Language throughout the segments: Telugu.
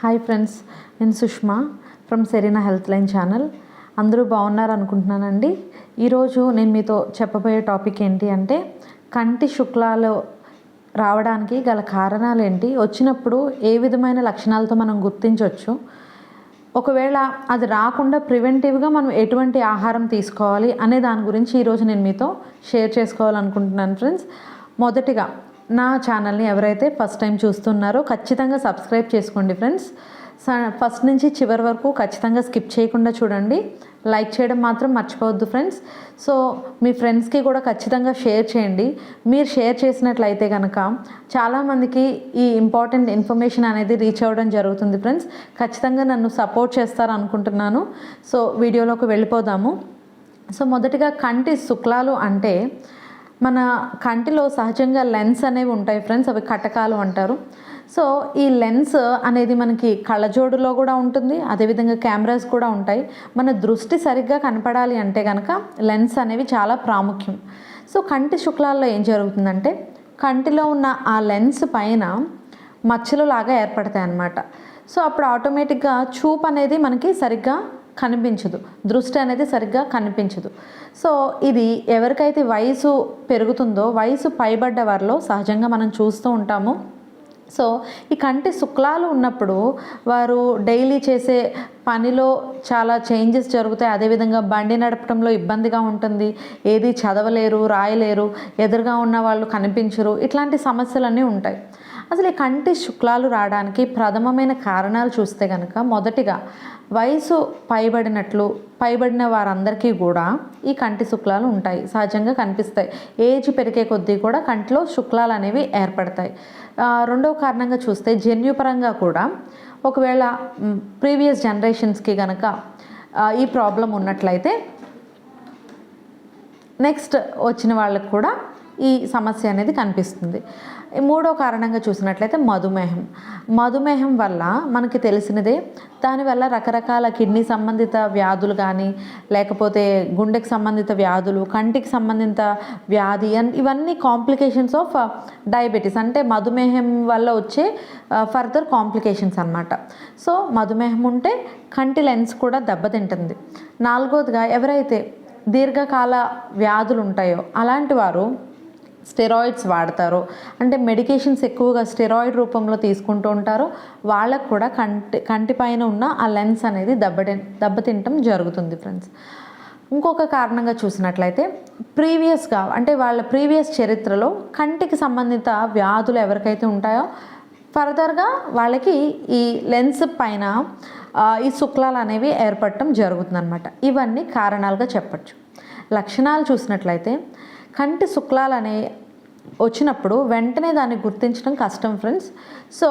హాయ్ ఫ్రెండ్స్ నేను Sushma from Serena Health Line channel అందరూ బాగున్నారు అనుకుంటున్నానండి. ఈరోజు నేను మీతో చెప్పబోయే టాపిక్ ఏంటి అంటే కంటి శుక్లాలు రావడానికి గల కారణాలు ఏంటి? వచ్చినప్పుడు ఏ విధమైన లక్షణాలతో మనం గుర్తించవచ్చు ఒకవేళ అది రాకుండా ప్రివెంటివ్గా మనం ఎటువంటి ఆహారం తీసుకోవాలి అనే దాని గురించి ఈరోజు నేను మీతో షేర్ చేసుకోవాలనుకుంటున్నాను ఫ్రెండ్స్ మొదటిగా నా ఛానల్ని ఎవరైతే ఫస్ట్ టైం చూస్తున్నారో ఖచ్చితంగా సబ్స్క్రైబ్ చేసుకోండి ఫ్రెండ్స్. ఫస్ట్ నుంచి చివరి వరకు ఖచ్చితంగా స్కిప్ చేయకుండా చూడండి. లైక్ చేయడం మాత్రం మర్చిపోవద్దు ఫ్రెండ్స్. సో మీ ఫ్రెండ్స్కి కూడా ఖచ్చితంగా షేర్ చేయండి. మీరు షేర్ చేసినట్లయితే కనుక చాలామందికి ఈ ఇంపార్టెంట్ ఇన్ఫర్మేషన్ అనేది రీచ్ అవ్వడం జరుగుతుంది ఫ్రెండ్స్. ఖచ్చితంగా నన్ను సపోర్ట్ చేస్తారు అనుకుంటున్నాను. సో వీడియోలోకి వెళ్ళిపోదాము. సో మొదటిగా కంటి శుక్లాలు అంటే మన కంటిలో సహజంగా లెన్స్ అనేవి ఉంటాయి ఫ్రెండ్స్ అవి కటకాలు అంటారు. సో ఈ లెన్స్ అనేది మనకి కళ్ళజోడులో కూడా ఉంటుంది అదేవిధంగా కెమెరాస్ కూడా ఉంటాయి. మన దృష్టి సరిగ్గా కనపడాలి అంటే కనుక లెన్స్ అనేవి చాలా ప్రాముఖ్యం. సో కంటి శుక్లాల్లో ఏం జరుగుతుందంటే కంటిలో ఉన్న ఆ లెన్స్ పైన మచ్చలు లాగా ఏర్పడతాయి అన్నమాట సో అప్పుడు ఆటోమేటిక్గా చూపు అనేది మనకి సరిగ్గా కనిపించదు. దృష్టి అనేది సరిగ్గా కనిపించదు. సో ఇది ఎవరికైతే వయసు పెరుగుతుందో వయసు పైబడ్డ వారిలో సహజంగా మనం చూస్తూ ఉంటాము. సో ఈ కంటి శుక్లాలు ఉన్నప్పుడు వారు డైలీ చేసే పనిలో చాలా చేంజెస్ జరుగుతాయి. అదేవిధంగా బండి నడపడంలో ఇబ్బందిగా ఉంటుంది. ఏది చదవలేరు రాయలేరు ఎదురుగా ఉన్న వాళ్ళు కనిపించరు. ఇట్లాంటి సమస్యలన్నీ ఉంటాయి. అసలు ఈ కంటి శుక్లాలు రావడానికి ప్రథమమైన కారణాలు చూస్తే కనుక మొదటిగా వయసు పైబడినట్లు పైబడిన వారందరికీ కూడా ఈ కంటి శుక్లాలు ఉంటాయి. సహజంగా కనిపిస్తాయి. ఏజ్ పెరిగే కొద్దీ కూడా కంటిలో శుక్లాలు అనేవి ఏర్పడతాయి. రెండవ కారణంగా చూస్తే జన్యుపరంగా కూడా ఒకవేళ ప్రీవియస్ జనరేషన్స్కి కనుక ఈ ప్రాబ్లం ఉన్నట్లయితే నెక్స్ట్ వచ్చిన వాళ్ళకి కూడా ఈ సమస్య అనేది కనిపిస్తుంది. మూడో కారణంగా చూసినట్లయితే మధుమేహం. మధుమేహం వల్ల మనకి తెలిసినదే దానివల్ల రకరకాల కిడ్నీ సంబంధిత వ్యాధులు కానీ లేకపోతే గుండెకి సంబంధిత వ్యాధులు కంటికి సంబంధిత వ్యాధి అండ్ ఇవన్నీ కాంప్లికేషన్స్ ఆఫ్ డయాబెటీస్. అంటే మధుమేహం వల్ల వచ్చే ఫర్దర్ కాంప్లికేషన్స్ అనమాట సో మధుమేహం ఉంటే కంటి లెన్స్ కూడా దెబ్బతింటుంది. నాలుగోదిగా ఎవరైతే దీర్ఘకాల వ్యాధులు ఉంటాయో అలాంటి వారు స్టెరాయిడ్స్ వాడతారు. అంటే మెడికేషన్స్ ఎక్కువగా స్టెరాయిడ్ రూపంలో తీసుకుంటూ ఉంటారు. వాళ్ళకు కూడా కంటి కంటి పైన ఉన్న ఆ లెన్స్ అనేది దెబ్బతి దెబ్బతింటం జరుగుతుంది ఫ్రెండ్స్. ఇంకొక కారణంగా చూసినట్లయితే ప్రీవియస్గా అంటే వాళ్ళ ప్రీవియస్ చరిత్రలో కంటికి సంబంధిత వ్యాధులు ఎవరికైతే ఉంటాయో ఫర్దర్గా వాళ్ళకి ఈ లెన్స్ పైన ఈ శుక్లాలు అనేవి ఏర్పడటం జరుగుతుందన్నమాట. ఇవన్నీ కారణాలుగా చెప్పచ్చు. లక్షణాలు చూసినట్లయితే కంటి శుక్లాలు అనే వచ్చినప్పుడు వెంటనే దాన్ని గుర్తించడం కష్టం ఫ్రెండ్స్. సో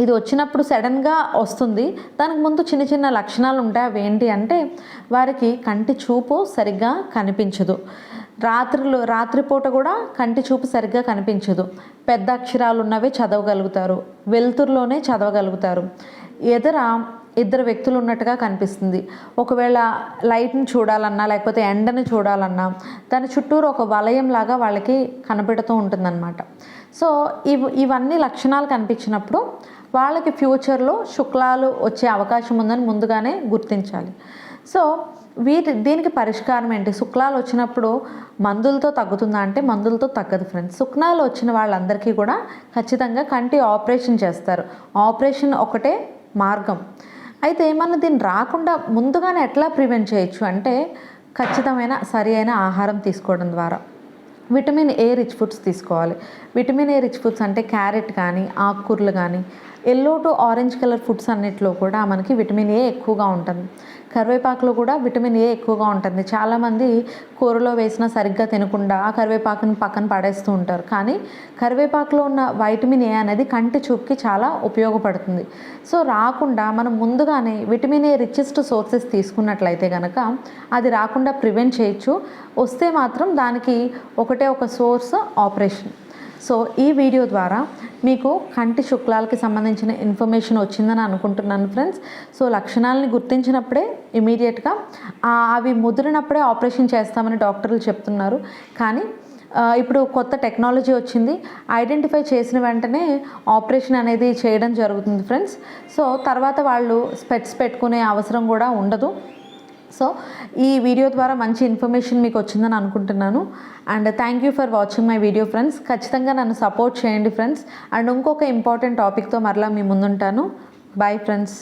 ఇది వచ్చినప్పుడు సడన్గా వస్తుంది. దానికి ముందు చిన్న చిన్న లక్షణాలు ఉంటాయి. అవి ఏంటి అంటే వారికి కంటి చూపు సరిగ్గా కనిపించదు. రాత్రులు రాత్రిపూట కూడా కంటి చూపు సరిగ్గా కనిపించదు. పెద్ద అక్షరాలు ఉన్నవి చదవగలుగుతారు. వెలుతురులోనే చదవగలుగుతారు. ఎదుర ఇద్దరు వ్యక్తులు ఉన్నట్టుగా కనిపిస్తుంది. ఒకవేళ లైట్ని చూడాలన్నా లేకపోతే ఎండని చూడాలన్నా దాని చుట్టూరు ఒక వలయం లాగా వాళ్ళకి కనపెడుతూ ఉంటుందన్నమాట. సో ఇవి ఇవన్నీ లక్షణాలు కనిపించినప్పుడు వాళ్ళకి ఫ్యూచర్లో శుక్లాలు వచ్చే అవకాశం ఉందని ముందుగానే గుర్తించాలి. సో వీటి దీనికి పరిష్కారం ఏంటి? శుక్లాలు వచ్చినప్పుడు మందులతో తగ్గుతుందా అంటే మందులతో తగ్గదు ఫ్రెండ్స్ శుక్లాలు వచ్చిన వాళ్ళందరికీ కూడా ఖచ్చితంగా కంటి ఆపరేషన్ చేస్తారు. ఆపరేషన్ ఒకటే మార్గం. అయితే మనం దీన్ని రాకుండా ముందుగానే ఎట్లా ప్రివెంట్ చేయొచ్చు అంటే ఖచ్చితమైన సరి అయిన ఆహారం తీసుకోవడం ద్వారా. విటమిన్ ఏ రిచ్ ఫుడ్స్ తీసుకోవాలి. విటమిన్ ఏ రిచ్ ఫుడ్స్ అంటే క్యారెట్ కానీ ఆకుకూరలు కానీ yellow to orange colour foods అన్నిటిలో కూడా మనకి విటమిన్ ఏ ఎక్కువగా ఉంటుంది. కరివేపాకులో కూడా విటమిన్ ఏ ఎక్కువగా ఉంటుంది. చాలామంది కూరలో వేసినా సరిగ్గా తినకుండా ఆ కరివేపాకుని పక్కన పడేస్తూ ఉంటారు. కానీ కరివేపాకులో ఉన్న వైటమిన్ ఏ అనేది కంటి చూపుకి చాలా ఉపయోగపడుతుంది. సో రాకుండా మనం ముందుగానే విటమిన్ ఏ రిచెస్ట్ సోర్సెస్ తీసుకున్నట్లయితే కనుక అది రాకుండా ప్రివెంట్ చేయొచ్చు. వస్తే మాత్రం దానికి ఒకటే ఒక సోర్స్ ఆపరేషన్ సో ఈ వీడియో ద్వారా మీకు కంటి శుక్లాలకి సంబంధించిన ఇన్ఫర్మేషన్ వచ్చిందని అనుకుంటున్నాను ఫ్రెండ్స్. సో లక్షణాలని గుర్తించినప్పుడే ఇమీడియట్గా అవి ముదిరినప్పుడే ఆపరేషన్ చేస్తామని డాక్టర్లు చెప్తున్నారు. కానీ ఇప్పుడు కొత్త టెక్నాలజీ వచ్చింది. ఐడెంటిఫై చేసిన వెంటనే ఆపరేషన్ అనేది చేయడం జరుగుతుంది ఫ్రెండ్స్. సో తర్వాత వాళ్ళు స్పెట్స్ పెట్టుకునే అవసరం కూడా ఉండదు. సో ఈ వీడియో ద్వారా మంచి ఇన్ఫర్మేషన్ మీకు వచ్చిందని అనుకుంటున్నాను. And thank you for watching my video friends ఖచ్చితంగా నన్ను సపోర్ట్ చేయండి ఫ్రెండ్స్ అండ్ ఇంకొక ఇంపార్టెంట్ టాపిక్తో మరలా మీ ముందుంటాను. Bye friends